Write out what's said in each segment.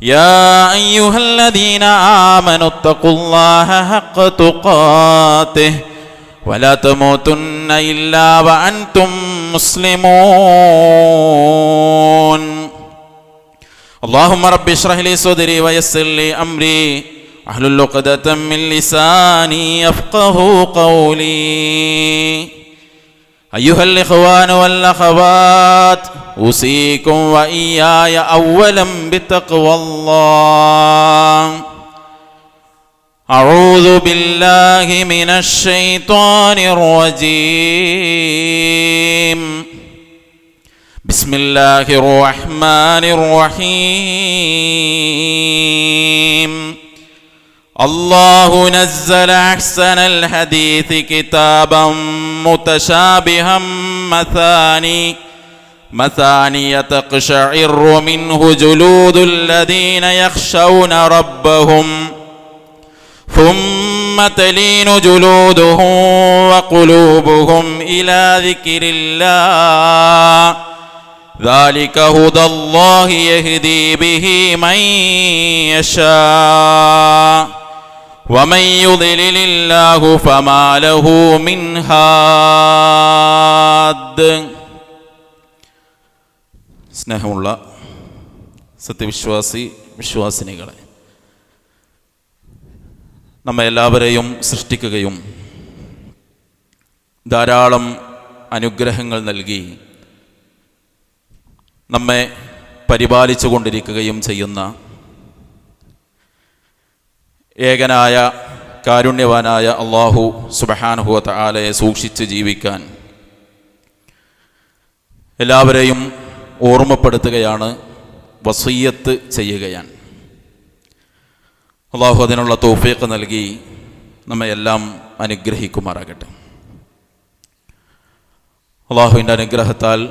يا أيها الذين آمنوا اتقوا الله حق تقاته ولا تموتن إلا وأنتم مسلمون. اللهم رب اشرح لي صدري ويسر لي أمري. احلل عقدة من لساني يفقه قولي. أيها الإخوان والأخوات أوصيكم وإياي أولا بتقوى الله. أعوذ بالله من الشيطان الرجيم. بسم الله الرحمن الرحيم. الله نزل أحسن الحديث كتابا متشابها مثاني. مثاني تقشعر منه جلود الذين يخشون ربهم ثم تلين جلودهم وقلوبهم إلى ذكر الله. ذلك هدى الله يهدي به من يشاء. ومن يضلل الله فما له من هاد. സ്നേഹമുള്ള സത്യവിശ്വാസി വിശ്വാസിനികളെ നമ്മെ എല്ലാവരെയും സൃഷ്ടിക്കുകയും ധാരാളം അനുഗ്രഹങ്ങൾ നൽകി നമ്മെ പരിപാലിച്ചു കൊണ്ടിരിക്കുകയും ചെയ്യുന്ന ഏകനായ കാരുണ്യവാനായ അള്ളാഹു സുബഹാനുഹുവത്ത ആലയെ സൂക്ഷിച്ച് ജീവിക്കാൻ എല്ലാവരെയും ഓർമ്മപ്പെടുത്തുകയാണ് വസീയത്ത് ചെയ്യുകയാണ്. അള്ളാഹു അതിനുള്ള തോഫയൊക്കെ നൽകി നമ്മയെല്ലാം അനുഗ്രഹിക്കുമാറാകട്ടെ. അള്ളാഹുവിന്റെ അനുഗ്രഹത്താൽ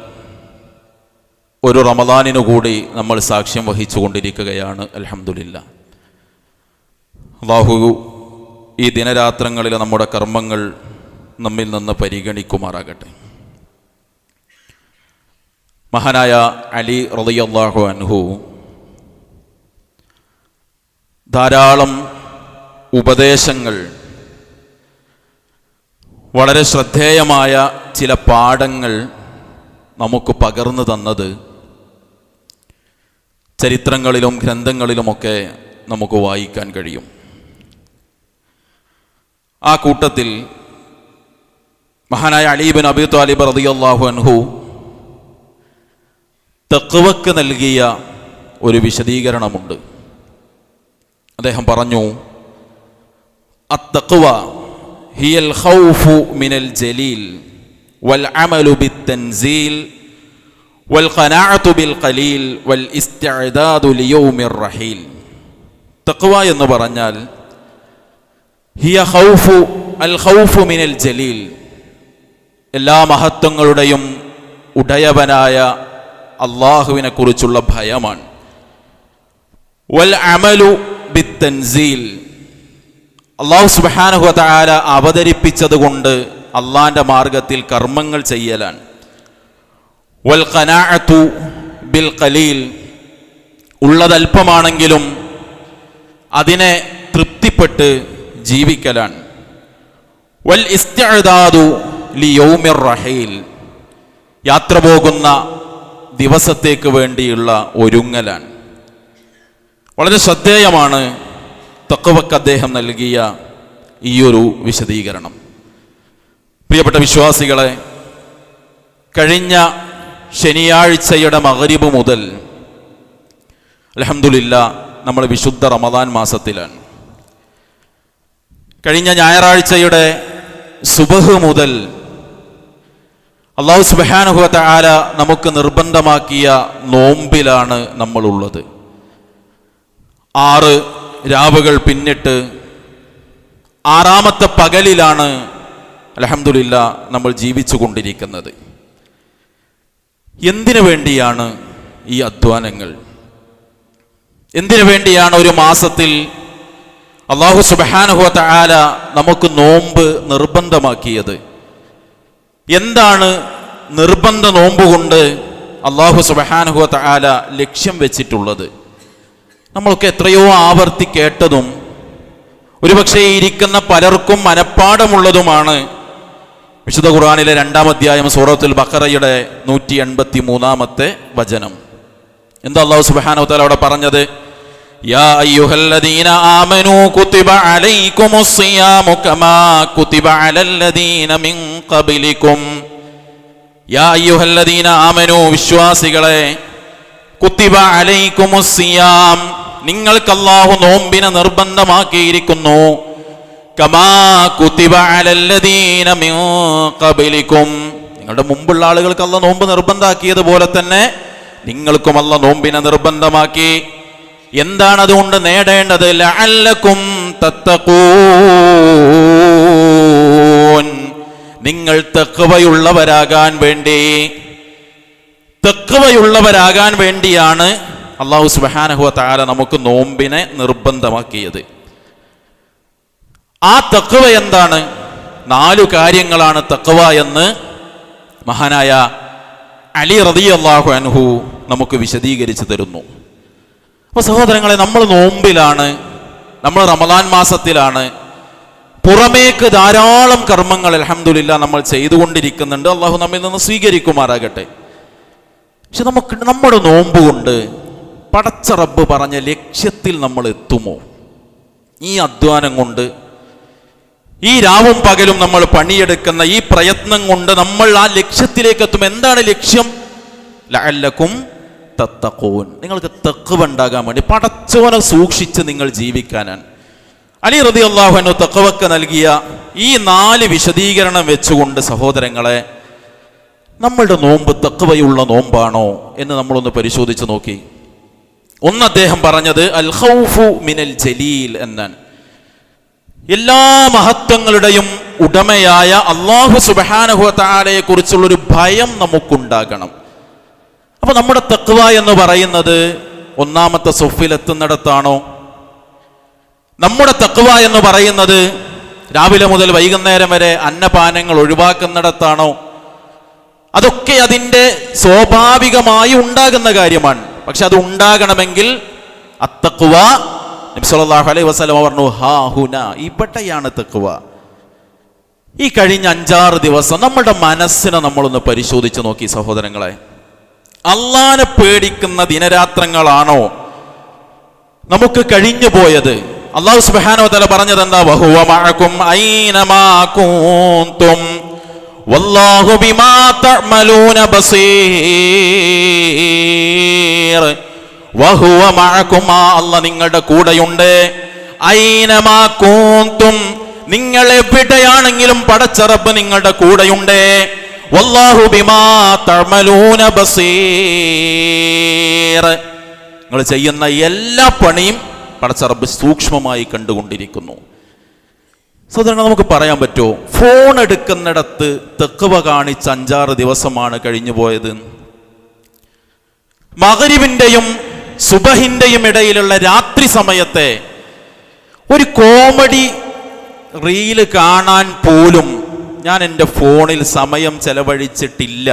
ഒരു റമദാനിനു കൂടി നമ്മൾ സാക്ഷ്യം വഹിച്ചു കൊണ്ടിരിക്കുകയാണ് അലഹമുല്ല അള്ളാഹു ഈ ദിനരാത്രങ്ങളിൽ നമ്മുടെ കർമ്മങ്ങൾ നമ്മിൽ നിന്ന് പരിഗണിക്കുമാറാകട്ടെ. മഹാനായ അലി റളിയല്ലാഹു അൻഹു ധാരാളം ഉപദേശങ്ങൾ വളരെ ശ്രദ്ധേയമായ ചില പാഠങ്ങൾ നമുക്ക് പകർന്നു തന്നത് ചരിത്രങ്ങളിലും ഗ്രന്ഥങ്ങളിലുമൊക്കെ നമുക്ക് വായിക്കാൻ കഴിയും. ആ കൂട്ടത്തിൽ മഹാനായ അലീബിൻ അബി താലിബ് റതിയല്ലാഹു അൻഹു തക്കുവക്ക് നൽകിയ ഒരു വിശദീകരണമുണ്ട്. അദ്ദേഹം പറഞ്ഞു അത്തക്കുവ ഹിയൽ ഖൗഫു മിനൽ ജലീൽ വൽ അമലു ബിത്തൻസീൽ വൽ ഖനാഅതു ബിൽ ഖലീൽ വൽ ഇസ്തിഅദാദു ലിയൗമിർ റഹീൽ. തഖ്വ എന്ന് പറഞ്ഞാൽ ഹിയ ഖൗഫു അൽ ഖൗഫു മിനൽ ജലീൽ. എല്ലാ മഹത്വങ്ങളുടെയും ഉടയവനായ അള്ളാഹുവിനെ കുറിച്ചുള്ള ഭയമാണ്. വൽ അമലു ബിത്തൻസീൽ. അള്ളാഹു സുബാനഹു താര അവതരിപ്പിച്ചത് കൊണ്ട് അള്ളാന്റെ മാർഗത്തിൽ കർമ്മങ്ങൾ ചെയ്യലാണ്. വൽ ബിൽ ഖലീൽ. ഉള്ളതല്പമാണെങ്കിലും അതിനെ തൃപ്തിപ്പെട്ട് ജീവിക്കലാണ്. വൽ ഇസ്തു ലി യൗമിർ റഹീൽ. യാത്ര പോകുന്ന ദിവസത്തേക്ക് വേണ്ടിയുള്ള ഒരുങ്ങലാണ്. വളരെ ശ്രദ്ധേയമാണ് തക്കവക്ക് അദ്ദേഹം നൽകിയ ഈയൊരു വിശദീകരണം. പ്രിയപ്പെട്ട വിശ്വാസികളെ കഴിഞ്ഞ ശനിയാഴ്ചയുടെ മകരിബ് മുതൽ അലഹമുല്ല നമ്മൾ വിശുദ്ധ റമദാൻ മാസത്തിലാണ്. കഴിഞ്ഞ ഞായറാഴ്ചയുടെ സുബഹ് മുതൽ അള്ളാഹു സുബാനുഭവത്തെ ആല നമുക്ക് നിർബന്ധമാക്കിയ നോമ്പിലാണ് നമ്മളുള്ളത്. ആറ് രാവുകൾ പിന്നിട്ട് ആറാമത്തെ പകലിലാണ് അലഹമുല്ല നമ്മൾ ജീവിച്ചു കൊണ്ടിരിക്കുന്നത് എന്തിനു വേണ്ടിയാണ് ഈ അധ്വാനങ്ങൾ? എന്തിനു വേണ്ടിയാണ് ഒരു മാസത്തിൽ അള്ളാഹു സുബാനുഹത്ത ആല നമുക്ക് നോമ്പ് നിർബന്ധമാക്കിയത്? എന്താണ് നിർബന്ധ നോമ്പുകൊണ്ട് അള്ളാഹു സുബഹാനുഹു താല ലക്ഷ്യം വെച്ചിട്ടുള്ളത്? നമ്മൾക്ക് എത്രയോ ആവർത്തി കേട്ടതും ഒരുപക്ഷെ ഇരിക്കുന്ന പലർക്കും മനഃപ്പാടമുള്ളതുമാണ് വിശുദ്ധ ഖുർആാനിലെ രണ്ടാം അധ്യായം സൂറത്തുൽ ബക്കറയുടെ നൂറ്റി എൺപത്തി മൂന്നാമത്തെ വചനം. എന്താ അള്ളാഹു സുബാനു താല അവിടെ പറഞ്ഞത്? യാ عليكم الصيام كما كتب على الذين من قبلكم يا أيها الذين آمنوا വിശ്വാസികളെ കുത്തിബ അലൈക്കുമുസ്സിയാം നിങ്ങൾക്ക് അല്ലാഹു നോമ്പിനെ നിർബന്ധമാക്കിയിരിക്കുന്നു. കമാ കുത്തിബ അലല്ലദീന മിൻ ഖബലികും നിങ്ങളുടെ മുമ്പുള്ള ആളുകൾക്ക് അല്ല നോമ്പ് നിർബന്ധമാക്കിയതുപോലെ തന്നെ നിങ്ങൾക്കും അല്ല നോമ്പിനെ നിർബന്ധമാക്കി എന്താണ് അതുകൊണ്ട് നേടേണ്ടത്? ലഅല്ലക്കും തത്തക്കൂൻ നിങ്ങൾ തെക്കുവയുള്ളവരാകാൻ വേണ്ടി തെക്കുവയുള്ളവരാകാൻ വേണ്ടിയാണ് അള്ളാഹു സുബാനഹുവ താര നമുക്ക് നോമ്പിനെ നിർബന്ധമാക്കിയത്. ആ തക്കുവ എന്താണ്? നാലു കാര്യങ്ങളാണ് തക്കുവ എന്ന് മഹാനായ അലി റതി അള്ളാഹു അൻഹു നമുക്ക് വിശദീകരിച്ചു തരുന്നു. അപ്പൊ സഹോദരങ്ങളെ നമ്മൾ നോമ്പിലാണ് നമ്മൾ റമദാൻ മാസത്തിലാണ്. പുറമേക്ക് ധാരാളം കർമ്മങ്ങൾ അലഹമില്ല നമ്മൾ ചെയ്തുകൊണ്ടിരിക്കുന്നുണ്ട്. അള്ളാഹു നമ്മിൽ നിന്ന് സ്വീകരിക്കുമാറാകട്ടെ. പക്ഷെ നമുക്ക് നമ്മുടെ നോമ്പ് കൊണ്ട് പടച്ച റബ്ബ് പറഞ്ഞ ലക്ഷ്യത്തിൽ നമ്മൾ എത്തുമോ? ഈ അധ്വാനം കൊണ്ട് ഈ രാവും പകലും നമ്മൾ പണിയെടുക്കുന്ന ഈ പ്രയത്നം കൊണ്ട് നമ്മൾ ആ ലക്ഷ്യത്തിലേക്ക് എത്തും. എന്താണ് ലക്ഷ്യം? ലഅല്ലക്കും തത്തഖൂൻ. നിങ്ങൾക്ക് തെക്കുവ ഉണ്ടാകാൻ വേണ്ടി പടച്ചോനെ സൂക്ഷിച്ച് നിങ്ങൾ ജീവിക്കാനാണ്. അലി റതി അള്ളാഹുനു തെക്കുവക്ക് നൽകിയ ഈ നാല് വിശദീകരണം വെച്ചുകൊണ്ട് സഹോദരങ്ങളെ നമ്മളുടെ നോമ്പ് തെക്കുവയുള്ള നോമ്പാണോ എന്ന് നമ്മളൊന്ന് പരിശോധിച്ച് നോക്കി. ഒന്ന് അദ്ദേഹം പറഞ്ഞത് അൽ ഖൗഫു മിനൽ ജലീൽ എന്നാണ്. എല്ലാ മഹത്വങ്ങളുടെയും ഉടമയായ അള്ളാഹു സുബാനഹുത്താലയെ കുറിച്ചുള്ളൊരു ഭയം നമുക്കുണ്ടാകണം. അപ്പൊ നമ്മുടെ തെക്കുവ എന്ന് പറയുന്നത് ഒന്നാമത്തെ സൊഫിലെത്തുന്നിടത്താണോ? നമ്മുടെ തെക്കുവ എന്ന് പറയുന്നത് രാവിലെ മുതൽ വൈകുന്നേരം വരെ അന്നപാനങ്ങൾ ഒഴിവാക്കുന്നിടത്താണോ? അതൊക്കെ അതിന്റെ സ്വാഭാവികമായി ഉണ്ടാകുന്ന കാര്യമാണ്. പക്ഷെ അത് ഉണ്ടാകണമെങ്കിൽ അത്തക്കുവ നബ്സലാഹു അലൈഹി വസ്ലം പറഞ്ഞു ഹാ ഹുന. ഇവിടെയാണ് തെക്കുവ ഈ കഴിഞ്ഞ അഞ്ചാറ് ദിവസം നമ്മുടെ മനസ്സിനെ നമ്മളൊന്ന് പരിശോധിച്ച് നോക്കി സഹോദരങ്ങളെ. അള്ളാനെ പേടിക്കുന്ന ദിനരാത്രങ്ങളാണോ? നമുക്ക് കഴിഞ്ഞു പോയത്. അള്ളാഹു സുബാനോ തല പറഞ്ഞത് എന്താ ബഹുവമാക്കും അല്ല വല്ലാഹു ബസീർ. വഹുവ ആ നിങ്ങളുടെ കൂടെയുണ്ട്. ഐനമാ നിങ്ങൾ എവിടെയാണെങ്കിലും പടച്ചറപ്പ് നിങ്ങളുടെ കൂടെയുണ്ട്. നിങ്ങൾ ചെയ്യുന്ന എല്ലാ പണിയും പടച്ചറബ് സൂക്ഷ്മമായി കണ്ടുകൊണ്ടിരിക്കുന്നു. സാധാരണ നമുക്ക് പറയാൻ പറ്റുമോ? ഫോൺ എടുക്കുന്നിടത്ത് തെക്കുവ കാണിച്ച് അഞ്ചാറ് ദിവസമാണ് കഴിഞ്ഞു പോയത്. മകരിവിന്റെയും സുബഹിന്റെയും ഇടയിലുള്ള രാത്രി സമയത്തെ ഒരു കോമഡി റീൽ കാണാൻ പോലും ഞാൻ എന്റെ ഫോണിൽ സമയം ചെലവഴിച്ചിട്ടില്ല.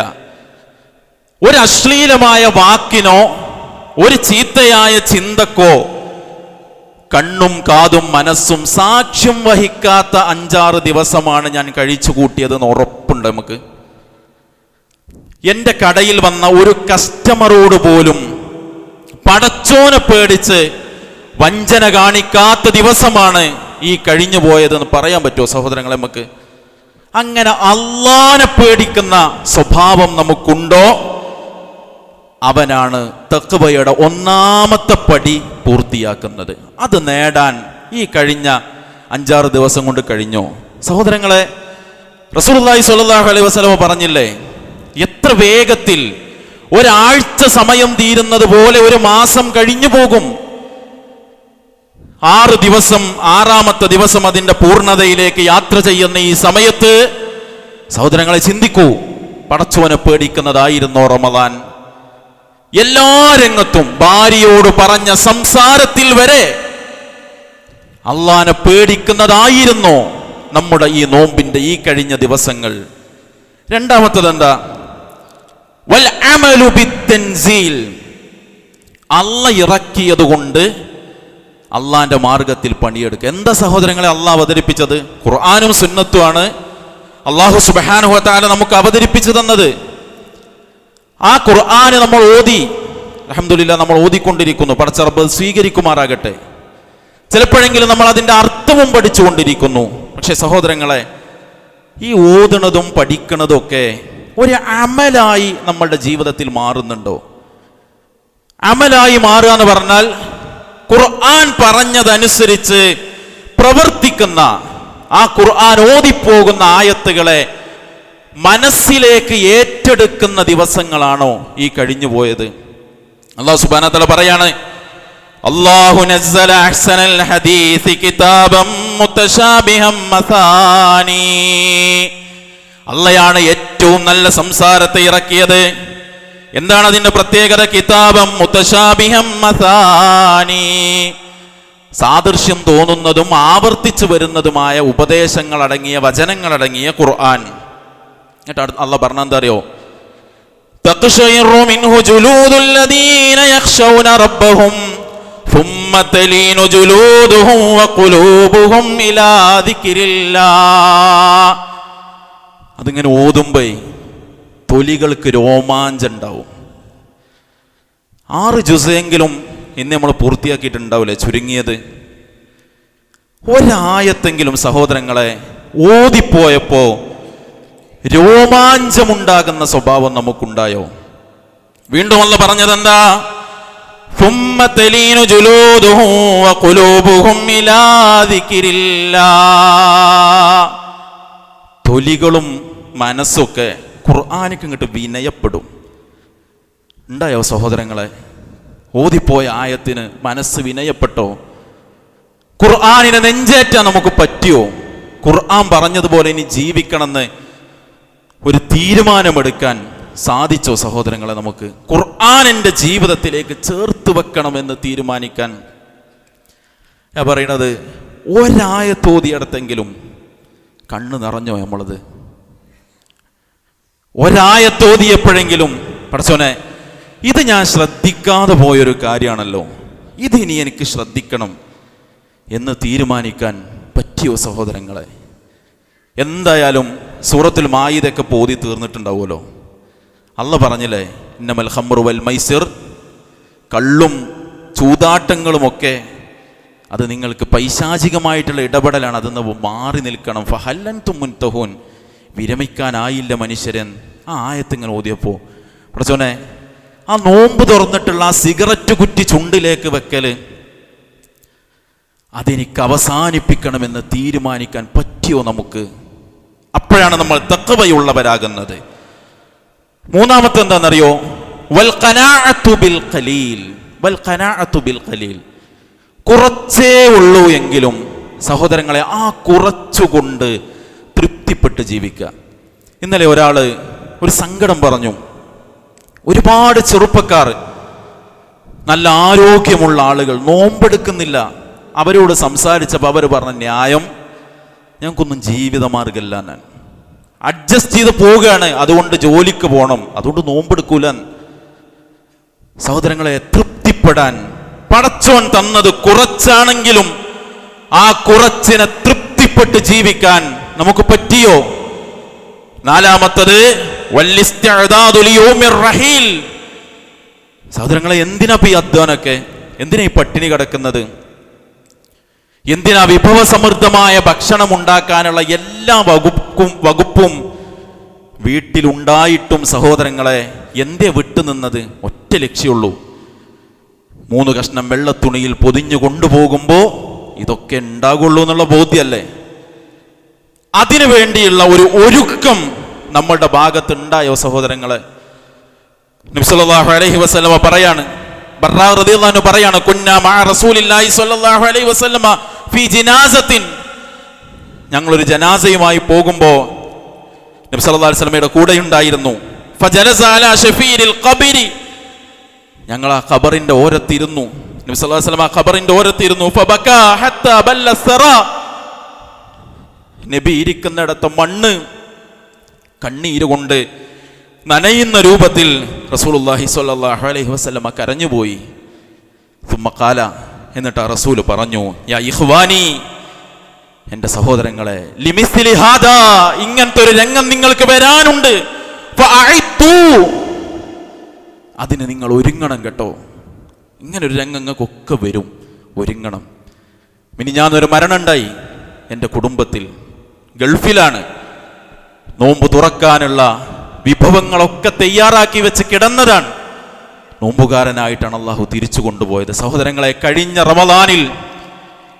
ഒരു അശ്ലീലമായ വാക്കിനോ ഒരു ചീത്തയായ ചിന്തക്കോ കണ്ണും കാതും മനസ്സും സാക്ഷ്യം വഹിക്കാത്ത അഞ്ചാറ് ദിവസമാണ് ഞാൻ കഴിച്ചു കൂട്ടിയതെന്ന് ഉറപ്പുണ്ട് നമുക്ക്. എന്റെ കടയിൽ വന്ന ഒരു കസ്റ്റമറോട് പോലും പടച്ചോനെ പേടിച്ച് വഞ്ചന കാണിക്കാത്ത ദിവസമാണ് ഈ കഴിഞ്ഞു പോയതെന്ന് പറയാൻ പറ്റുമോ സഹോദരങ്ങളെ നമുക്ക്? അങ്ങനെ അള്ളാനെ പേടിക്കുന്ന സ്വഭാവം നമുക്കുണ്ടോ? അവനാണ് തക്വയുടെ ഒന്നാമത്തെ പടി പൂർത്തിയാക്കുന്നത്. അത് നേടാൻ ഈ കഴിഞ്ഞ അഞ്ചാറ് ദിവസം കൊണ്ട് കഴിഞ്ഞോ? സഹോദരങ്ങളെ റസൂലുള്ളാഹി സ്വല്ലല്ലാഹു അലൈഹി വസ്ലമ പറഞ്ഞില്ലേ? എത്ര വേഗത്തിൽ ഒരാഴ്ച സമയം തീരുന്നത് പോലെ ഒരു മാസം കഴിഞ്ഞു പോകും. ആറ് ദിവസം ആറാമത്തെ ദിവസം അതിന്റെ പൂർണതയിലേക്ക് യാത്ര ചെയ്യുന്ന ഈ സമയത്ത് സഹോദരങ്ങളെ ചിന്തിക്കൂ. പടച്ചോനെ പേടിക്കുന്നതായിരുന്നോ റമദാൻ. എല്ലാ രംഗത്തും ഭാര്യയോട് പറഞ്ഞ സംസാരത്തിൽ വരെ അള്ളാനെ പേടിക്കുന്നതായിരുന്നു നമ്മുടെ ഈ നോമ്പിന്റെ ഈ കഴിഞ്ഞ ദിവസങ്ങൾ. രണ്ടാമത്തത് എന്താ വൽ അമലു അല്ല ഇറക്കിയത് കൊണ്ട് അള്ളാന്റെ മാർഗത്തിൽ പണിയെടുക്കുക. എന്താ സഹോദരങ്ങളെ അള്ളാഹ് അവതരിപ്പിച്ചത്? ഖുർആാനും സുന്നത്തുമാണ്. അള്ളാഹു സുബാനുഹത്താല നമുക്ക് അവതരിപ്പിച്ചു തന്നത്. ആ ഖുർആാന് നമ്മൾ ഓതി അഹമ്മദില്ല നമ്മൾ ഓതിക്കൊണ്ടിരിക്കുന്നു. പടച്ചറബ് സ്വീകരിക്കുമാറാകട്ടെ. ചിലപ്പോഴെങ്കിലും നമ്മൾ അതിന്റെ അർത്ഥവും പഠിച്ചുകൊണ്ടിരിക്കുന്നു. പക്ഷേ സഹോദരങ്ങളെ ഈ ഓതണതും പഠിക്കുന്നതും ഒക്കെ ഒരു അമലായി നമ്മളുടെ ജീവിതത്തിൽ മാറുന്നുണ്ടോ? അമലായി മാറുക എന്ന് പറഞ്ഞാൽ ഖുർആൻ പറഞ്ഞതനുസരിച്ച് പ്രവർത്തിക്കുന്ന ആ ഖുർആൻ ഓതിപ്പോകുന്ന ആയത്തുകളെ മനസ്സിലേക്ക് ഏറ്റെടുക്കുന്ന ദിവസങ്ങളാണോ ഈ കഴിഞ്ഞു പോയത്. അള്ളാഹു സുബാന പറയാണ് നസ്സല അഹ്സനൽ ഹദീസ് കിതാബം മസാനി. അള്ളയാണ് ഏറ്റവും നല്ല സംസാരത്തെ ഇറക്കിയത്. എന്താണ് അതിന്റെ പ്രത്യേകത? കിതാബം മുത്തശാബിഹം മസാനി. സാദൃശ്യം തോന്നുന്നതും ആവർത്തിച്ചു വരുന്നതുമായ ഉപദേശങ്ങളടങ്ങിയ വചനങ്ങളടങ്ങിയ ഖുർആൻ. എന്നിട്ട് അടുത്ത് അള്ള പറഞ്ഞെന്താ അറിയോ? അതിങ്ങനെ ഓതുമ്പേ തൊലികൾക്ക് രോമാഞ്ചുണ്ടാവും ആറ് ജുസയെങ്കിലും ഇന്ന് നമ്മൾ പൂർത്തിയാക്കിയിട്ടുണ്ടാവില്ലേ? ചുരുങ്ങിയത്. ഒരായത്തെങ്കിലും സഹോദരങ്ങളെ ഓതിപ്പോയപ്പോ രോമാഞ്ചമുണ്ടാകുന്ന സ്വഭാവം നമുക്കുണ്ടായോ? വീണ്ടും അല്ല പറഞ്ഞതെന്താ? തൊലികളും മനസ്സൊക്കെ ഖുർആാനിക്ക് ഇങ്ങോട്ട് വിനയപ്പെടും. ഉണ്ടായോ സഹോദരങ്ങളെ? ഓതിപ്പോയ ആയത്തിന് മനസ്സ് വിനയപ്പെട്ടോ? ഖുർആാനിനെ നെഞ്ചേറ്റാൻ നമുക്ക് പറ്റിയോ ഖുർആൻ പറഞ്ഞതുപോലെ ഇനി ജീവിക്കണമെന്ന് ഒരു തീരുമാനമെടുക്കാൻ സാധിച്ചോ സഹോദരങ്ങളെ നമുക്ക്? ഖുർആൻ എന്റെ ജീവിതത്തിലേക്ക് ചേർത്ത് വെക്കണമെന്ന് തീരുമാനിക്കാൻ. ഞാൻ പറയണത് ഒരായത്തോതിയടത്തെങ്കിലും കണ്ണ് നിറഞ്ഞോ നമ്മളത്? ഒരായത്തോതിയപ്പോഴെങ്കിലും പടച്ചോനെ ഇത് ഞാൻ ശ്രദ്ധിക്കാതെ പോയൊരു കാര്യമാണല്ലോ. ഇനി എനിക്ക് ശ്രദ്ധിക്കണം എന്ന് തീരുമാനിക്കാൻ പറ്റിയോ സഹോദരങ്ങളെ? എന്തായാലും സൂറത്തിൽ മായിതൊക്കെ പോതി തീർന്നിട്ടുണ്ടാവുമല്ലോ. അല്ല പറഞ്ഞില്ലേ ഇന്നമൽ ഹമ്രു വൽ മൈസിർ കള്ളും ചൂതാട്ടങ്ങളുമൊക്കെ അത് നിങ്ങൾക്ക് പൈശാചികമായിട്ടുള്ള ഇടപെടലാണ് അതെന്ന് മാറി നിൽക്കണം. ഫഹല്ലൻ തുമുൻതഹൂൻ വിരമിക്കാനായില്ല മനുഷ്യരൻ. ആ ആയത്തിങ്ങനെ ഓതിയപ്പോൾ പ്രച്ചോനെ ആ നോമ്പ് തുറന്നിട്ടുള്ള ആ സിഗരറ്റ് കുറ്റി ചുണ്ടിലേക്ക് വെക്കൽ അതെനിക്ക് അവസാനിപ്പിക്കണമെന്ന് തീരുമാനിക്കാൻ പറ്റിയോ നമുക്ക്? അപ്പോഴാണ് നമ്മൾ തക്കവയുള്ളവരാകുന്നത്. മൂന്നാമത്തെ എന്താണെന്നറിയോ? ബിൽ ഖലീൽ. വൽ ഖനാഅത്തു ബിൽ ഖലീൽ. കുറച്ചേ ഉള്ളൂ എങ്കിലും സഹോദരങ്ങളെ ആ കുറച്ചുകൊണ്ട് തൃപ്തിപ്പെട്ട് ജീവിക്കുക. ഇന്നലെ ഒരാൾ ഒരു സങ്കടം പറഞ്ഞു. ഒരുപാട് ചെറുപ്പക്കാർ നല്ല ആരോഗ്യമുള്ള ആളുകൾ നോമ്പെടുക്കുന്നില്ല. അവരോട് സംസാരിച്ചപ്പോൾ അവർ പറഞ്ഞ ന്യായം ഞങ്ങൾക്കൊന്നും ജീവിതമാർഗമില്ല ഞാൻ അഡ്ജസ്റ്റ് ചെയ്ത് പോവുകയാണ്. അതുകൊണ്ട് ജോലിക്ക് പോകണം. അതുകൊണ്ട് നോമ്പെടുക്കൂല. സഹോദരങ്ങളെ തൃപ്തിപ്പെടാൻ പടച്ചോൻ തന്നത് കുറച്ചാണെങ്കിലും ആ കുറച്ചിനെ തൃപ്തിപ്പെട്ട് ജീവിക്കാൻ നമുക്ക് പറ്റിയോ? നാലാമത്തത് സഹോദരങ്ങളെ എന്തിനാ ഈ അധ്വാനൊക്കെ എന്തിനാ ഈ പട്ടിണി കിടക്കുന്നത്? എന്തിനാ വിഭവസമൃദ്ധമായ ഭക്ഷണം ഉണ്ടാക്കാനുള്ള എല്ലാ വകുപ്പും വകുപ്പും വീട്ടിലുണ്ടായിട്ടും സഹോദരങ്ങളെ എന്തേ വിട്ടുനിന്നത് ഒറ്റ ലക്ഷ്യമുള്ളൂ മൂന്ന് കഷ്ണം വെള്ളത്തുണിയിൽ പൊതിഞ്ഞു കൊണ്ടുപോകുമ്പോൾ ഇതൊക്കെ ഉണ്ടാകുള്ളൂ എന്നുള്ള ബോധ്യമല്ലേ അതിനു വേണ്ടിയുള്ള ഒരു ഒരുക്കം നമ്മളുടെ ഭാഗത്തുണ്ടായോ സഹോദരങ്ങളെ. നബ്സല്ലാഹു അലൈഹി വസല്ലമ പറയാണ് പറയാണ് അലൈഹി ഫീ ജിനാസത്തിൻ. ഞങ്ങളൊരു ജനാസയുമായി പോകുമ്പോൾ നബി സല്ലല്ലാഹു അലൈഹി വസല്ലമയുടെ കൂടെ ഉണ്ടായിരുന്നു. ഞങ്ങൾ ആ ഖബറിന്റെ ഓരത്തിരുന്നു. നബി സല്ലല്ലാഹു അലൈഹി വസല്ലമ ആ ഖബറിന്റെ ഓരത്തിരുന്നു. നബി ഇരിക്കുന്നിടത്ത് മണ്ണ് കണ്ണീര് കൊണ്ട് നനയുന്ന രൂപത്തിൽ റസൂലുള്ളാഹി സ്വല്ലല്ലാഹു അലൈഹി വസല്ലമ കരഞ്ഞുപോയി. തുമ്മക്കാല എന്നിട്ട് ആ റസൂൽ പറഞ്ഞു യാ ഇഹ്വാനി എന്റെ സഹോദരങ്ങളെ ഇങ്ങനത്തെ ഒരു രംഗം നിങ്ങൾക്ക് വരാനുണ്ട്. അതിന് നിങ്ങൾ ഒരുങ്ങണം കേട്ടോ. ഇങ്ങനെ ഒരു രംഗം നിങ്ങൾക്കൊക്കെ വരും. ഒരുങ്ങണം. ഇനി ഞാനൊരു മരണമുണ്ടായി. എന്റെ കുടുംബത്തിൽ ഗൾഫിലാണ്. നോമ്പ് തുറക്കാനുള്ള വിഭവങ്ങളൊക്കെ തയ്യാറാക്കി വെച്ച് കിടന്നതാണ്. നോമ്പുകാരനായിട്ടാണ് അള്ളാഹു തിരിച്ചു കൊണ്ടുപോയത്. സഹോദരങ്ങളെ കഴിഞ്ഞ റമദാനിൽ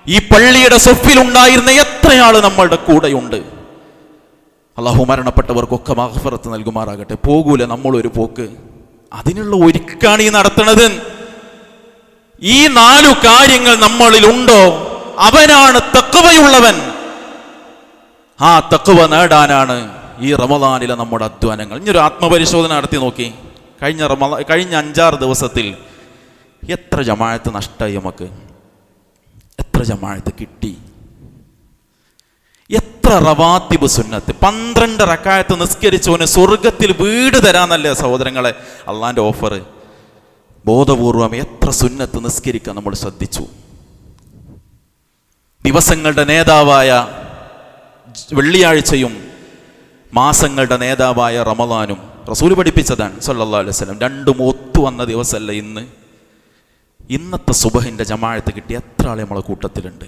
ഈ പള്ളിയുടെ സൊഫിലുണ്ടായിരുന്ന എത്രയാൾ നമ്മളുടെ കൂടെയുണ്ട്? അള്ളാഹു മരണപ്പെട്ടവർക്കൊക്കെ മഹഫറത്ത് നൽകുമാറാകട്ടെ. പോകൂല നമ്മളൊരു പോക്ക്. അതിനുള്ള ഒരുക്കാണ് ഈ നടത്തുന്നത്. ഈ നാലു കാര്യങ്ങൾ നമ്മളിൽ ഉണ്ടോ അവനാണ് തക്കവയുള്ളവൻ ആ തക്കുവ നേടാനാണ് ഈ റമദാനിലെ നമ്മുടെ അധ്വാനങ്ങൾ. ഇനിയൊരു ആത്മപരിശോധന നടത്തി നോക്കി. കഴിഞ്ഞ റമദാ കഴിഞ്ഞ അഞ്ചാറ് ദിവസത്തിൽ എത്ര ജമാഴത്ത് നഷ്ടമായി നമുക്ക്? എത്ര ജമാഴത്ത് കിട്ടി? എത്ര റവാത്തിബ് സുന്നത്ത്? പന്ത്രണ്ട് റക്കായത്ത് നിസ്കരിച്ചവന് സ്വർഗത്തിൽ വീട് തരാന്നല്ലേ സഹോദരങ്ങളെ? അള്ളാന്റെ ഓഫർ. ബോധപൂർവം എത്ര സുന്നത്ത് നിസ്കരിക്കാൻ നമ്മൾ ശ്രദ്ധിച്ചു? ദിവസങ്ങളുടെ നേതാവായ വെള്ളിയാഴ്ചയും മാസങ്ങളുടെ നേതാവായ റമദാനും റസൂൽ പഠിപ്പിച്ചതാണ് സല്ലാ അലൈഹി വസല്ലം. രണ്ടും ഒത്തു വന്ന ദിവസമല്ല ഇന്ന്. ഇന്നത്തെ സുബഹിന്റെ ജമാഴത്ത് കിട്ടി എത്ര ആളെ നമ്മളെ കൂട്ടത്തിലുണ്ട്.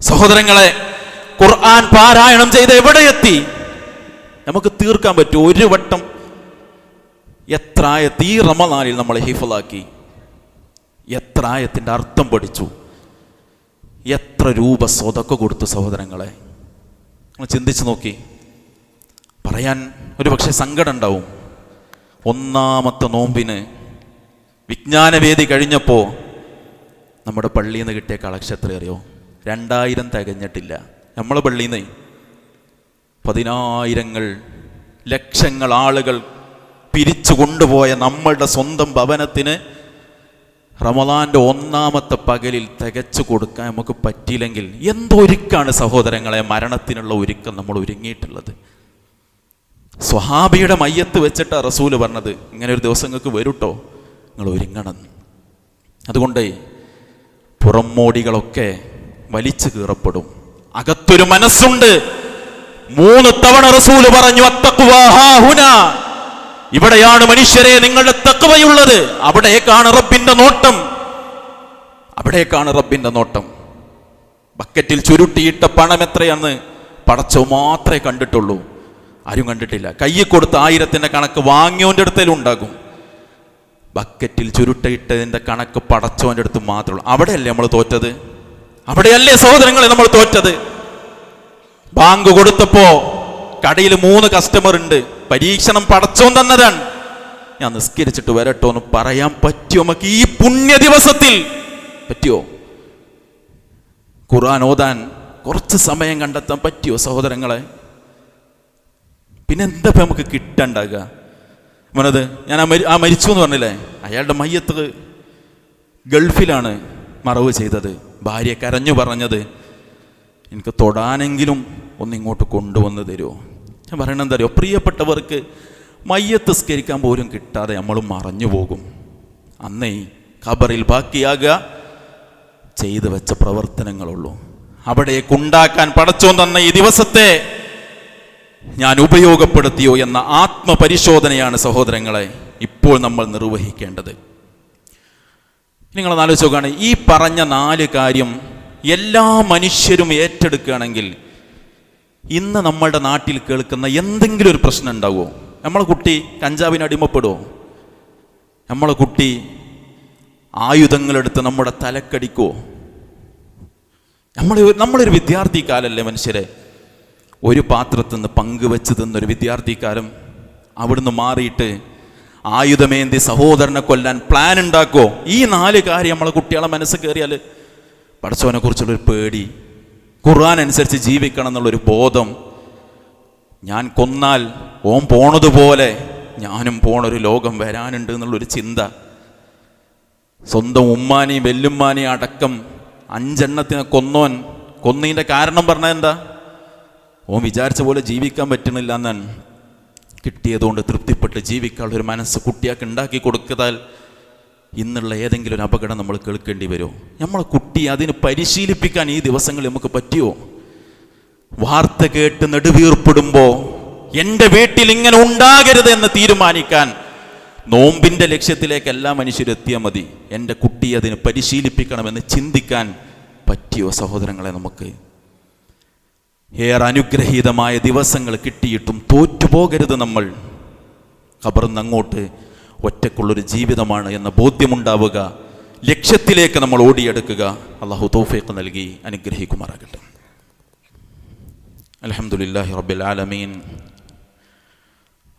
സഹോദരങ്ങളെ ഖുർആൻ പാരായണം ചെയ്ത് എവിടെ എത്തി? നമുക്ക് തീർക്കാൻ പറ്റും. ഒരു വട്ടം എത്ര ഈ റമദാനിൽ നമ്മൾ ഹിഫലാക്കി എത്ര ആയത്തിന്റെ അർത്ഥം പഠിച്ചു? എത്ര രൂപ സ്വതക്ക കൊടുത്തു സഹോദരങ്ങളെ? ഒന്ന് ചിന്തിച്ചു നോക്കി. പറയാൻ ഒരു പക്ഷേ സങ്കടം ഉണ്ടാവും. ഒന്നാമത്തെ നോമ്പിന് വിജ്ഞാനവേദി കഴിഞ്ഞപ്പോൾ നമ്മുടെ പള്ളിയിൽ നിന്ന് കിട്ടിയ കളക്ഷൻ എത്ര അറിയോ രണ്ടായിരം തികഞ്ഞിട്ടില്ല. നമ്മളെ പള്ളിയിൽ നിന്ന് പതിനായിരങ്ങൾ ലക്ഷങ്ങൾ ആളുകൾ പിരിച്ചു കൊണ്ടുപോയ നമ്മളുടെ സ്വന്തം ഭവനത്തിന് റമദാന്റെ ഒന്നാമത്തെ പകലിൽ തികച്ചു കൊടുക്കാൻ നമുക്ക് പറ്റിയില്ലെങ്കിൽ എന്തൊരുക്കാണ് സഹോദരങ്ങളെ മരണത്തിനുള്ള ഒരുക്കം നമ്മൾ ഒരുങ്ങിയിട്ടുള്ളത്? സ്വഹാബിയുടെ മയ്യത്ത് വെച്ചിട്ട് റസൂൽ പറഞ്ഞത് ഇങ്ങനെ ഒരു ദിവസം നിങ്ങൾക്ക് വരൂട്ടോ നിങ്ങൾ ഒരുങ്ങണം. അതുകൊണ്ട് പുറംമോടികളൊക്കെ വലിച്ചു കീറപ്പെടും. അകത്തൊരു മനസ്സുണ്ട്. മൂന്ന് തവണ റസൂൽ പറഞ്ഞു "അത്തഖ്വാ ഹാഹുന." ഇവിടെയാണ് മനുഷ്യരെ നിങ്ങളുടെ തക്കവയുള്ളത് അവിടേക്കാണ് റബ്ബിന്റെ നോട്ടം. അവിടേക്കാണ് റബ്ബിന്റെ നോട്ടം. ബക്കറ്റിൽ ചുരുട്ടിയിട്ട പണം എത്രയെന്ന് പടച്ചോ മാത്രമേ കണ്ടിട്ടുള്ളൂ. ആരും കണ്ടിട്ടില്ല. കയ്യിൽ കൊടുത്ത ആയിരത്തിന്റെ കണക്ക് വാങ്ങിയോന്റെ അടുത്തേലും ഉണ്ടാകും. ബക്കറ്റിൽ ചുരുട്ടയിട്ടതിന്റെ കണക്ക് പടച്ചോന്റെ അടുത്ത് മാത്രമേ ഉള്ളൂ. അവിടെയല്ലേ നമ്മൾ തോറ്റത്? അവിടെയല്ലേ സഹോദരങ്ങളെ നമ്മൾ തോറ്റത്? ബാങ്ക് കൊടുത്തപ്പോ കടയിൽ മൂന്ന് കസ്റ്റമർ ഉണ്ട്. പരീക്ഷണം പടച്ചോൻ തന്നതാണ്. ഞാൻ നിസ്കരിച്ചിട്ട് വരട്ടോ എന്ന് പറയാൻ പറ്റുമോ നമുക്ക് ഈ പുണ്യ ദിവസത്തിൽ പറ്റുമോ ഖുർആൻ ഓതാൻ കുറച്ച് സമയം കണ്ടെത്താൻ പറ്റുമോ സഹോദരങ്ങളെ? പിന്നെന്താ നമുക്ക് കിട്ടണ്ടാകുക മനത് ഞാൻ ആ മരി ആ മരിച്ചു എന്ന് പറഞ്ഞില്ലേ? അയാളുടെ മയ്യത്ത് ഗൾഫിലാണ് മറവ് ചെയ്തത്. ഭാര്യ കരഞ്ഞു പറഞ്ഞത് എനിക്ക് തൊടാനെങ്കിലും ഒന്നിങ്ങോട്ട് കൊണ്ടുവന്ന് തരുമോ ഞാൻ പറയണെന്താ അറിയോ? പ്രിയപ്പെട്ടവർക്ക് മയ്യത്ത് സ്കരിക്കാൻ പോലും കിട്ടാതെ നമ്മൾ മറഞ്ഞു പോകും. അന്നേ ഖബറിൽ ബാക്കിയാകുക ചെയ്തു വെച്ച പ്രവർത്തനങ്ങളുള്ളൂ. അവിടേക്ക് ഉണ്ടാക്കാൻ പടച്ചോൻ തന്ന ഈ ദിവസത്തെ ഞാൻ ഉപയോഗപ്പെടുത്തിയോ എന്ന ആത്മപരിശോധനയാണ് സഹോദരങ്ങളെ ഇപ്പോൾ നമ്മൾ നിർവഹിക്കേണ്ടത്. നിങ്ങൾ ആലോചിച്ച് നോക്കുകയാണ് ഈ പറഞ്ഞ നാല് കാര്യം എല്ലാ മനുഷ്യരും ഏറ്റെടുക്കുകയാണെങ്കിൽ ഇന്ന് നമ്മളുടെ നാട്ടിൽ കേൾക്കുന്ന എന്തെങ്കിലും ഒരു പ്രശ്നം ഉണ്ടാവുമോ? നമ്മളെ കുട്ടി കഞ്ചാവിന് അടിമപ്പെടുമോ നമ്മളെ കുട്ടി ആയുധങ്ങളെടുത്ത് നമ്മുടെ തലക്കടിക്കുമോ നമ്മൾ നമ്മളൊരു വിദ്യാർത്ഥി കാലല്ലേ മനുഷ്യരെ? ഒരു പാത്രത്തിൽ നിന്ന് പങ്കുവെച്ച് തിന്നൊരു വിദ്യാർത്ഥിക്കാലം അവിടുന്ന് മാറിയിട്ട് ആയുധമേന്തി സഹോദരനെ കൊല്ലാൻ പ്ലാൻ ഉണ്ടാക്കോ ഈ നാല് കാര്യം നമ്മളെ കുട്ടികളെ മനസ്സ് കയറിയാൽ പഠിച്ചവനെ കുറിച്ചുള്ളൊരു പേടി ഖുർആൻ അനുസരിച്ച് ജീവിക്കണം എന്നുള്ളൊരു ബോധം ഞാൻ കൊന്നാൽ ഓം പോണതുപോലെ ഞാനും പോണൊരു ലോകം വരാനുണ്ട് എന്നുള്ളൊരു ചിന്ത. സ്വന്തം ഉമ്മാനി വെല്ലുമ്മാനി അടക്കം അഞ്ചെണ്ണത്തിനെ കൊന്നോൻ കൊന്നതിന്റെ കാരണം പറഞ്ഞത് എന്താ? ഓൻ വിചാരിച്ച പോലെ ജീവിക്കാൻ പറ്റണില്ല എന്നാണ് കിട്ടിയതുകൊണ്ട് തൃപ്തിപ്പെട്ട് ജീവിക്കാനുള്ള ഒരു മനസ്സ് കുട്ടിയാൾക്ക് ഉണ്ടാക്കി കൊടുക്കതാൽ ഇന്നുള്ള ഏതെങ്കിലും ഒരു അപകടം നമ്മൾ കേൾക്കേണ്ടി വരുമോ? നമ്മളെ കുട്ടി അതിന് പരിശീലിപ്പിക്കാൻ ഈ ദിവസങ്ങളിൽ നമുക്ക് പറ്റുമോ? വാർത്ത കേട്ട് നെടുവീർപ്പെടുമ്പോ എന്റെ വീട്ടിൽ ഇങ്ങനെ ഉണ്ടാകരുത് എന്ന് തീരുമാനിക്കാൻ നോമ്പിന്റെ ലക്ഷ്യത്തിലേക്ക് എല്ലാ മനുഷ്യരും എത്തിയാൽ മതി. എന്റെ കുട്ടി അതിന് പരിശീലിപ്പിക്കണമെന്ന് ചിന്തിക്കാൻ പറ്റിയോ സഹോദരങ്ങളെ നമുക്ക്? ഏറെ അനുഗ്രഹീതമായ ദിവസങ്ങൾ കിട്ടിയിട്ടും തോറ്റുപോകരുത് നമ്മൾ. കബർന്ന് അങ്ങോട്ട് ഒറ്റക്കുള്ളൊരു ജീവിതമാണ് എന്ന ബോധ്യമുണ്ടാവുക. ലക്ഷ്യത്തിലേക്ക് നമ്മൾ ഓടിയെടുക്കുക. അള്ളാഹു തോഫേക്ക് നൽകി അനുഗ്രഹിക്കുമാറാകട്ടെ. അലഹമുല്ലാഹി റബ്ബിൽ ആലമീൻ.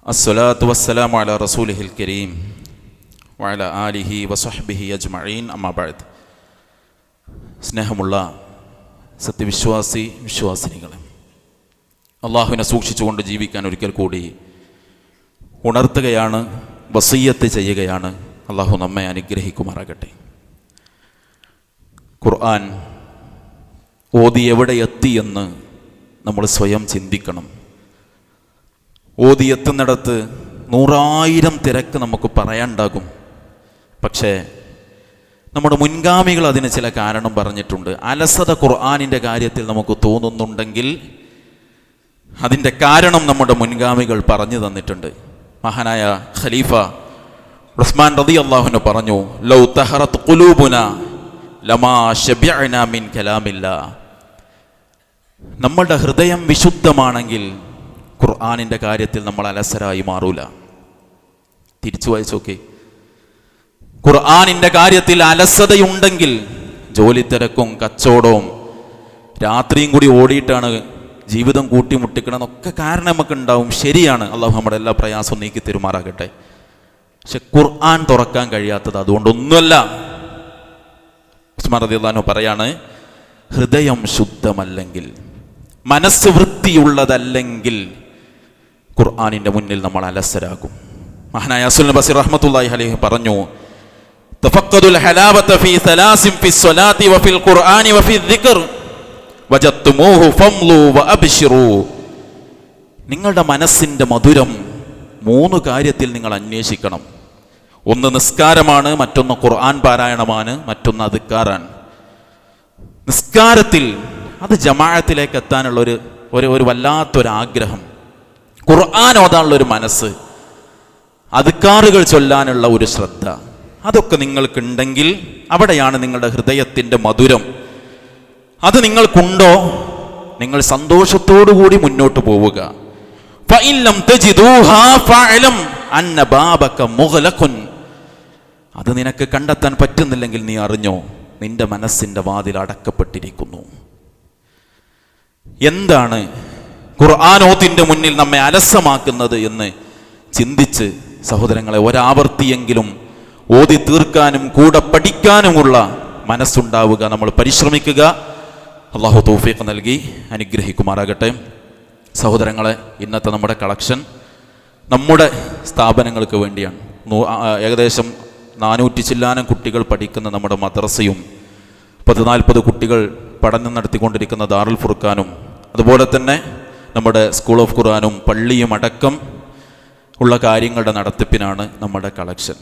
അസ്സലാത്തു വസ്സലാം رسوله റസൂലിഹിൽ കരീം. آله ആലിഹി أجمعين അജ്മഈൻ. അമ്മാബാദ് സ്നേഹമുള്ള സത്യവിശ്വാസി വിശ്വാസിനികളെ അള്ളാഹുവിനെ സൂക്ഷിച്ചുകൊണ്ട് ജീവിക്കാൻ ഒരിക്കൽ കൂടി ഉണർത്തുകയാണ് വസീയത്ത് ചെയ്യുകയാണ് അള്ളാഹു നമ്മെ അനുഗ്രഹിക്കുമാറാകട്ടെ. ഖുർആൻ ഓതി എവിടെ എത്തിയെന്ന് നമ്മൾ സ്വയം ചിന്തിക്കണം. ഓതി എത്തുന്നിടത്ത് നൂറായിരം തിരക്ക് നമുക്ക് പറയാനുണ്ടാകും. പക്ഷേ നമ്മുടെ മുൻഗാമികൾ അതിന് ചില കാരണം പറഞ്ഞിട്ടുണ്ട്. അലസത ഖുർആാനിന്റെ കാര്യത്തിൽ നമുക്ക് തോന്നുന്നുണ്ടെങ്കിൽ അതിന്റെ കാരണം നമ്മുടെ മുൻഗാമികൾ പറഞ്ഞു തന്നിട്ടുണ്ട്. മഹാനായ ഖലീഫ ഉസ്മാൻ റതി അള്ളാഹുന് പറഞ്ഞു ലൗ തഹറത്ത് കുലൂബുന ലമാ ഷബിഅന മിൻ കലാമില്ല. നമ്മളുടെ ഹൃദയം വിശുദ്ധമാണെങ്കിൽ ഖുർആാനിന്റെ കാര്യത്തിൽ നമ്മൾ അലസരായി മാറൂല. തിരിച്ചു വായിച്ചോക്കെ ഖുർആാനിന്റെ കാര്യത്തിൽ അലസതയുണ്ടെങ്കിൽ ജോലി തിരക്കും കച്ചവടവും രാത്രിയും കൂടി ഓടിയിട്ടാണ് ജീവിതം കൂട്ടിമുട്ടിക്കണം എന്നൊക്കെ കാരണം നമുക്ക് ഉണ്ടാവും ശരിയാണ്. അള്ളാഹു നമ്മുടെ എല്ലാ പ്രയാസവും നീക്കി തെരുമാറാകട്ടെ. പക്ഷെ ഖുർആൻ തുറക്കാൻ കഴിയാത്തത് അതുകൊണ്ടൊന്നുമല്ല. ഉസ്മാൻ റതി അള്ളഹാനു പറയാണ് ഹൃദയം ശുദ്ധമല്ലെങ്കിൽ മനസ്സ് വൃത്തിയുള്ളതല്ലെങ്കിൽ ഖുർആാനിന്റെ മുന്നിൽ നമ്മൾ അലസരാകും. മഹാനായ അസുൽ ബസീർ റഹ്മത്തുല്ലാഹി അലഹി പറഞ്ഞു ഫി സലാസിം ഫി ഖുർആനി ദിക്ർ. ഫംലു വ നിങ്ങളുടെ മനസ്സിന്റെ മധുരം മൂന്ന് കാര്യത്തിൽ നിങ്ങൾ അന്വേഷിക്കണം. ഒന്ന് നിസ്കാരമാണ് മറ്റൊന്ന് ഖുർആൻ പാരായണമാണ് മറ്റൊന്ന് അതുക്കാറാണ് നിസ്കാരത്തിൽ അത് ജമാഅത്തിലേക്ക് എത്താനുള്ള ഒരു ഒരു ഒരു വല്ലാത്തൊരാഗ്രഹം. ഖുർആൻ ഓതാനുള്ള ഒരു മനസ്സ് അതുക്കാറുകൾ ചൊല്ലാനുള്ള ഒരു ശ്രദ്ധ. അതൊക്കെ നിങ്ങൾക്കുണ്ടെങ്കിൽ അവിടെയാണ് നിങ്ങളുടെ ഹൃദയത്തിന്റെ മധുരം. അത് നിങ്ങൾക്കുണ്ടോ? നിങ്ങൾ കൂടി മുന്നോട്ട് പോവുക. അത് നിനക്ക് കണ്ടെത്താൻ പറ്റുന്നില്ലെങ്കിൽ നീ അറിഞ്ഞോ? നിന്റെ മനസ്സിന്റെ വാതിൽ അടക്കപ്പെട്ടിരിക്കുന്നു. എന്താണ് ഖുർആാനോത്തിന്റെ മുന്നിൽ നമ്മെ അലസമാക്കുന്നത് എന്ന് ചിന്തിച്ച് സഹോദരങ്ങളെ ഒരാവർത്തിയെങ്കിലും ഓതി തീർക്കാനും കൂടെ പഠിക്കാനുമുള്ള മനസ്സുണ്ടാവുക നമ്മൾ പരിശ്രമിക്കുക. അള്ളാഹു തൗഫീഖ് നൽകി അനുഗ്രഹിക്കുമാറാകട്ടെ. സഹോദരങ്ങളെ ഇന്നത്തെ നമ്മുടെ കളക്ഷൻ നമ്മുടെ സ്ഥാപനങ്ങൾക്ക് വേണ്ടിയാണ്. ഏകദേശം നാനൂറ്റി ചില്ലാനം കുട്ടികൾ പഠിക്കുന്ന നമ്മുടെ മദ്രസയും പത്ത് നാൽപ്പത് കുട്ടികൾ പഠനം നടത്തിക്കൊണ്ടിരിക്കുന്ന ദാറുൽ ഫുർഖാനും അതുപോലെ തന്നെ നമ്മുടെ സ്കൂൾ ഓഫ് ഖുർആാനും പള്ളിയും അടക്കം ഉള്ള കാര്യങ്ങളുടെ നടത്തിപ്പിനാണ് നമ്മുടെ കളക്ഷൻ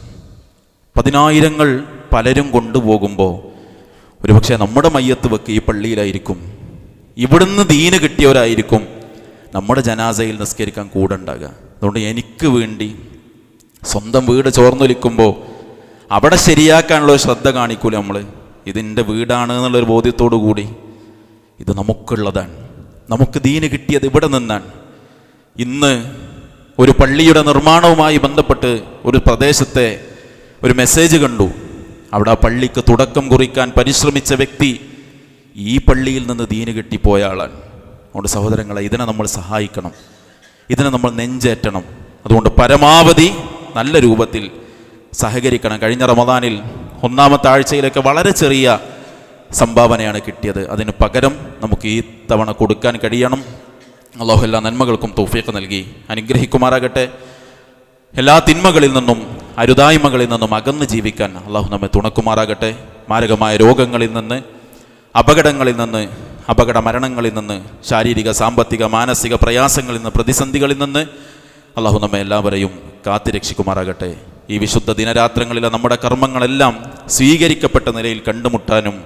പതിനായിരങ്ങൾ പലരും കൊണ്ടുപോകുമ്പോൾ ഒരുപക്ഷെ നമ്മുടെ മയ്യത്ത് വെക്ക് ഈ പള്ളിയിലായിരിക്കും. ഇവിടുന്ന് ദീന് കിട്ടിയവരായിരിക്കും നമ്മുടെ ജനാസയിൽ നിസ്കരിക്കാൻ കൂടെ ഉണ്ടാകുക അതുകൊണ്ട് എനിക്ക് വേണ്ടി സ്വന്തം വീട് ചോർന്നൊലിക്കുമ്പോൾ അവിടെ ശരിയാക്കാനുള്ള ശ്രദ്ധ കാണിക്കൂല നമ്മൾ ഇതിന്റെ വീടാണ് എന്നുള്ളൊരു ബോധ്യത്തോടു കൂടി ഇത് നമുക്കുള്ളതാണ്. നമുക്ക് ദീന് കിട്ടിയത് ഇവിടെ നിന്നാണ്. ഇന്ന് ഒരു പള്ളിയുടെ നിർമ്മാണവുമായി ബന്ധപ്പെട്ട് ഒരു പ്രദേശത്തെ ഒരു മെസ്സേജ് കണ്ടു. അവിടെ ആ പള്ളിക്ക് തുടക്കം കുറിക്കാൻ പരിശ്രമിച്ച വ്യക്തി ഈ പള്ളിയിൽ നിന്ന് ദീന് കിട്ടിപ്പോയ ആളാണ്. അതുകൊണ്ട് സഹോദരങ്ങളെ ഇതിനെ നമ്മൾ സഹായിക്കണം. ഇതിനെ നമ്മൾ നെഞ്ചേറ്റണം. അതുകൊണ്ട് പരമാവധി നല്ല രൂപത്തിൽ സഹകരിക്കണം. കഴിഞ്ഞ റമദാനിൽ ഒന്നാമത്തെ ആഴ്ചയിലൊക്കെ വളരെ ചെറിയ സംഭാവനയാണ് കിട്ടിയത്. അതിന് പകരം നമുക്ക് ഈ തവണ കൊടുക്കാൻ കഴിയണം. അള്ളാഹു എല്ലാ നന്മകൾക്കും തൗഫീഖ് നൽകി. അനുഗ്രഹിക്കുമാറാകട്ടെ. എല്ലാ തിന്മകളിൽ നിന്നും അരുതായ്മകളിൽ നിന്നും അകന്ന് ജീവിക്കാൻ അള്ളാഹു നമ്മെ തുണക്കുമാറാകട്ടെ. മാരകമായ രോഗങ്ങളിൽ നിന്ന് അപകടങ്ങളിൽ നിന്ന് അപകട മരണങ്ങളിൽ നിന്ന് ശാരീരിക സാമ്പത്തിക മാനസിക പ്രയാസങ്ങളിൽ നിന്ന് പ്രതിസന്ധികളിൽ നിന്ന് അള്ളാഹു നമ്മെ എല്ലാവരെയും കാത്തിരക്ഷിക്കുമാറാകട്ടെ. ഈ വിശുദ്ധ ദിനരാത്രങ്ങളിലെ നമ്മുടെ കർമ്മങ്ങളെല്ലാം സ്വീകരിക്കപ്പെട്ട നിലയിൽ കണ്ടുമുട്ടാനും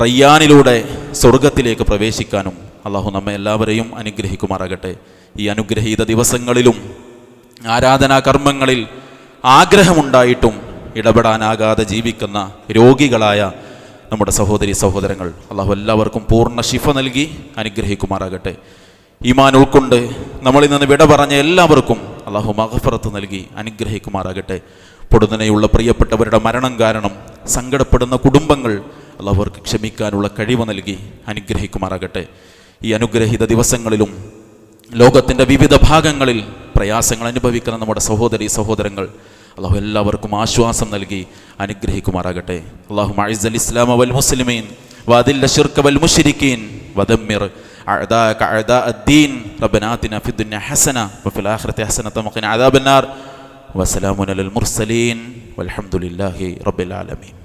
റയ്യാനിലൂടെ സ്വർഗത്തിലേക്ക് പ്രവേശിക്കാനും അള്ളാഹു നമ്മെ എല്ലാവരെയും അനുഗ്രഹിക്കുമാറാകട്ടെ. ഈ അനുഗ്രഹീത ദിവസങ്ങളിലും ആരാധനാ കർമ്മങ്ങളിൽ ആഗ്രഹമുണ്ടായിട്ടും ഇടപെടാനാകാതെ ജീവിക്കുന്ന രോഗികളായ നമ്മുടെ സഹോദരി സഹോദരങ്ങൾ അള്ളാഹു എല്ലാവർക്കും പൂർണ ശിഫ നൽകി അനുഗ്രഹിക്കുമാറാകട്ടെ. ഈമാൻ ഉൾക്കൊണ്ട് നമ്മളിൽ നിന്ന് വിട പറഞ്ഞ എല്ലാവർക്കും അള്ളാഹു മഹഫറത്ത് നൽകി അനുഗ്രഹിക്കുമാറാകട്ടെ. പൊടുന്നനെയുള്ള പ്രിയപ്പെട്ടവരുടെ മരണം കാരണം സങ്കടപ്പെടുന്ന കുടുംബങ്ങൾ അള്ളാഹു അവർക്ക് ക്ഷമിക്കാനുള്ള കഴിവ് നൽകി അനുഗ്രഹിക്കുമാറാകട്ടെ ഈ അനുഗ്രഹീത ദിവസങ്ങളിലും ലോകത്തിൻ്റെ വിവിധ ഭാഗങ്ങളിൽ പ്രയാസങ്ങൾ അനുഭവിക്കുന്ന നമ്മുടെ സഹോദരി സഹോദരങ്ങൾ അള്ളാഹു എല്ലാവർക്കും ആശ്വാസം നൽകി അനുഗ്രഹിക്കുമാറാകട്ടെ അള്ളാഹു മൈസൽ ഇസ്ലാം വൽ മുസ്ലിമീൻ വദില്ല ഷിർക വൽ മുശ്രിക്കീൻ വദമ്മിർ أعداءك أعداء الدين ربنا آتنا في الدنيا حسنة وفي الآخرة حسنة وقنا عذاب النار وسلام على المرسلين والحمد لله رب العالمين